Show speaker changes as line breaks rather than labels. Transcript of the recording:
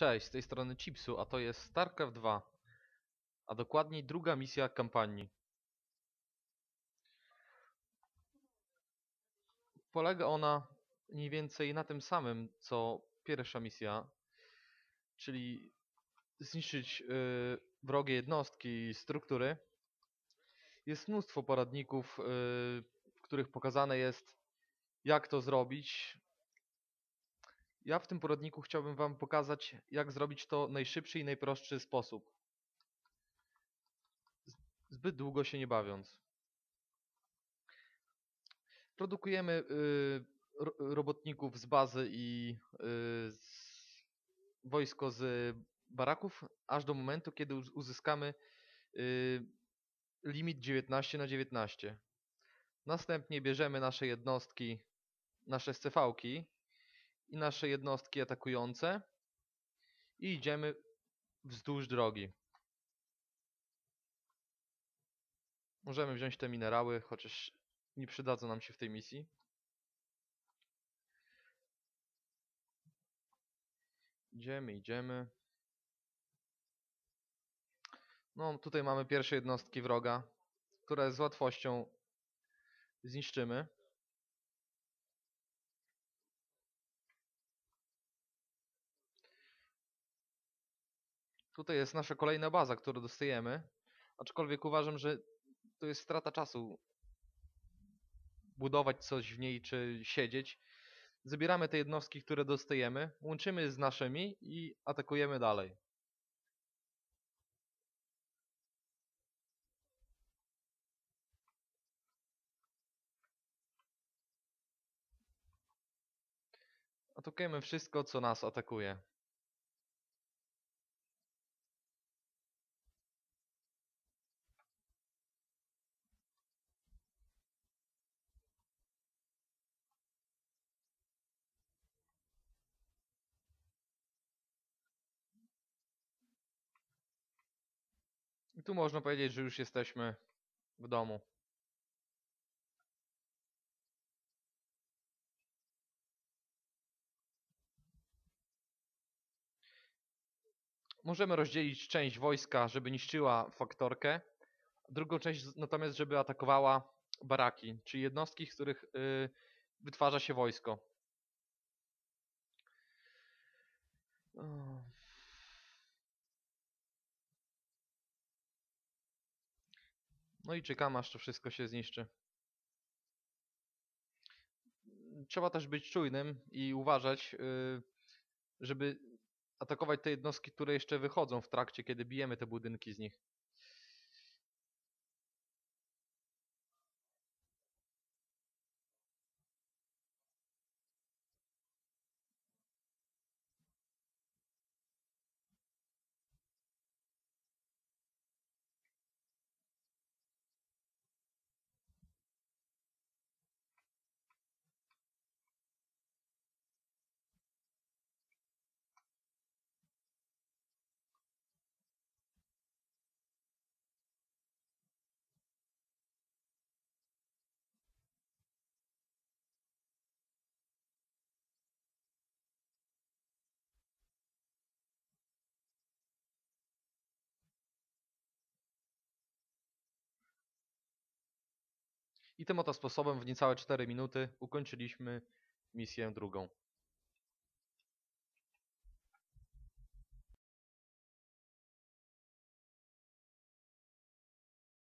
Cześć, z tej strony Chipsu, a to jest StarCraft 2, a dokładniej druga misja kampanii. Polega ona mniej więcej na tym samym, co pierwsza misja, czyli zniszczyć yy, wrogie jednostki i struktury. Jest mnóstwo poradników, yy, w których pokazane jest, jak to zrobić, ja w tym poradniku chciałbym Wam pokazać, jak zrobić to najszybszy i najprostszy sposób. Zbyt długo się nie bawiąc. Produkujemy y, robotników z bazy i y, z wojsko z baraków, aż do momentu, kiedy uzyskamy y, limit 19 na 19. Następnie bierzemy nasze jednostki, nasze scv i nasze jednostki atakujące i idziemy wzdłuż drogi. Możemy wziąć te minerały, chociaż nie przydadzą nam się w tej misji. Idziemy, idziemy. No, tutaj mamy pierwsze jednostki wroga, które z łatwością zniszczymy. Tutaj jest nasza kolejna baza, którą dostajemy. Aczkolwiek uważam, że to jest strata czasu budować coś w niej czy siedzieć. Zabieramy te jednostki, które dostajemy, łączymy z naszymi i atakujemy dalej. Atakujemy wszystko, co nas atakuje. I tu można powiedzieć, że już jesteśmy w domu. Możemy rozdzielić część wojska, żeby niszczyła faktorkę, drugą część natomiast, żeby atakowała baraki, czyli jednostki, z których yy, wytwarza się wojsko. No i czekamy aż to wszystko się zniszczy. Trzeba też być czujnym i uważać, y, żeby atakować te jednostki, które jeszcze wychodzą w trakcie, kiedy bijemy te budynki z nich. I tym oto sposobem w niecałe 4 minuty ukończyliśmy misję drugą.